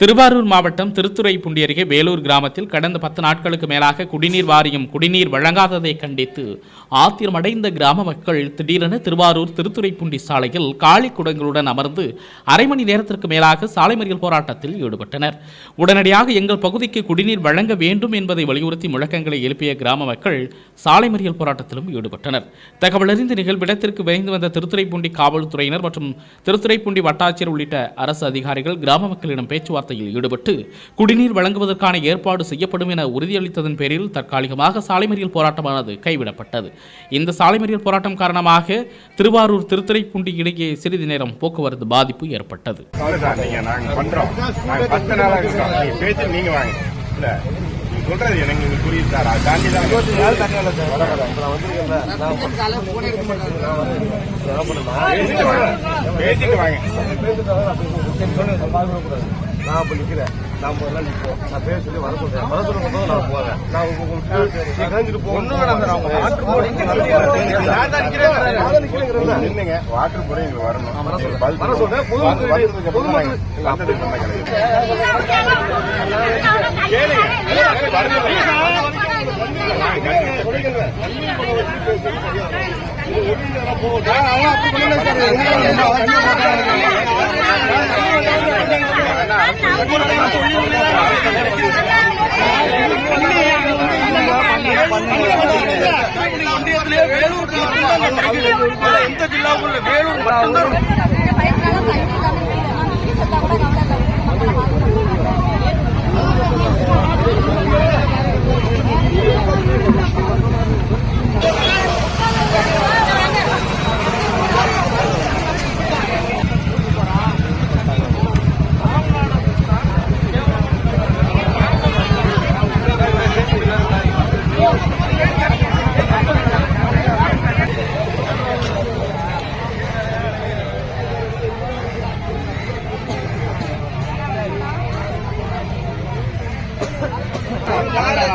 திருவாரூர் மாவட்டம் திருத்துறைப்பூண்டி அருகே வேலூர் கிராமத்தில் கடந்த பத்து நாட்களுக்கு மேலாக குடிநீர் வாரியம் குடிநீர் வழங்காததை கண்டித்து ஆத்திரமடைந்த கிராம மக்கள் திடீரென திருவாரூர் திருத்துறைப்பூண்டி சாலையில் காலி குடங்களுடன் அமர்ந்து அரை மணி நேரத்திற்கு மேலாக சாலை மறியல் போராட்டத்தில் ஈடுபட்டனர். உடனடியாக எங்கள் பகுதிக்கு குடிநீர் வழங்க வேண்டும் என்பதை வலியுறுத்தி முழக்கங்களை எழுப்பிய கிராம மக்கள் சாலை மறியல் போராட்டத்திலும் ஈடுபட்டனர். தகவலறிந்த நிகழ்விடத்திற்கு விரைந்து வந்த திருத்துறைப்பூண்டி காவல்துறையினர் மற்றும் திருத்துறைப்பூண்டி வட்டாட்சியர் உள்ளிட்ட அரசு அதிகாரிகள் கிராம மக்களிடம் பேச்சுவார்த்தையில் ஈடுபட்டு குடிநீர் வழங்குவதற்கான ஏற்பாடு செய்யப்படும் என உறுதியளித்ததன் பேரில் தற்காலிகமாக சாலை மறியல் போராட்டமானது கைவிடப்பட்டது. இந்த சாலை மறியல் போராட்டம் காரணமாக திருவாரூர் திருத்துறைப்பூண்டி இடையே சிறிது நேரம் போக்குவரத்து பாதிப்பு ஏற்பட்டது. சொல்றது எனக்கு புரியுது சார். அதை தாண்டி தான் பேசிட்டு வாங்க. நான் அப்ப நிக்கிறேன் நான் முதல்ல நிற்போம் நான் பேர் சொல்லி வர சொல்றேன் வர சொல்லும் போது நான் போறேன் நான் உங்களுக்கு இறங்கிட்டு போகணும் நின்னுங்க வாட்டர் எங்களுக்கு வரணும் வர சொல்றேன். பொதுமக்கள் பொதுமக்கள் வேலூர் எந்த ஜில்லாவுக்குள்ள வேலூர் மட்டும்தான்.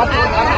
Bắt được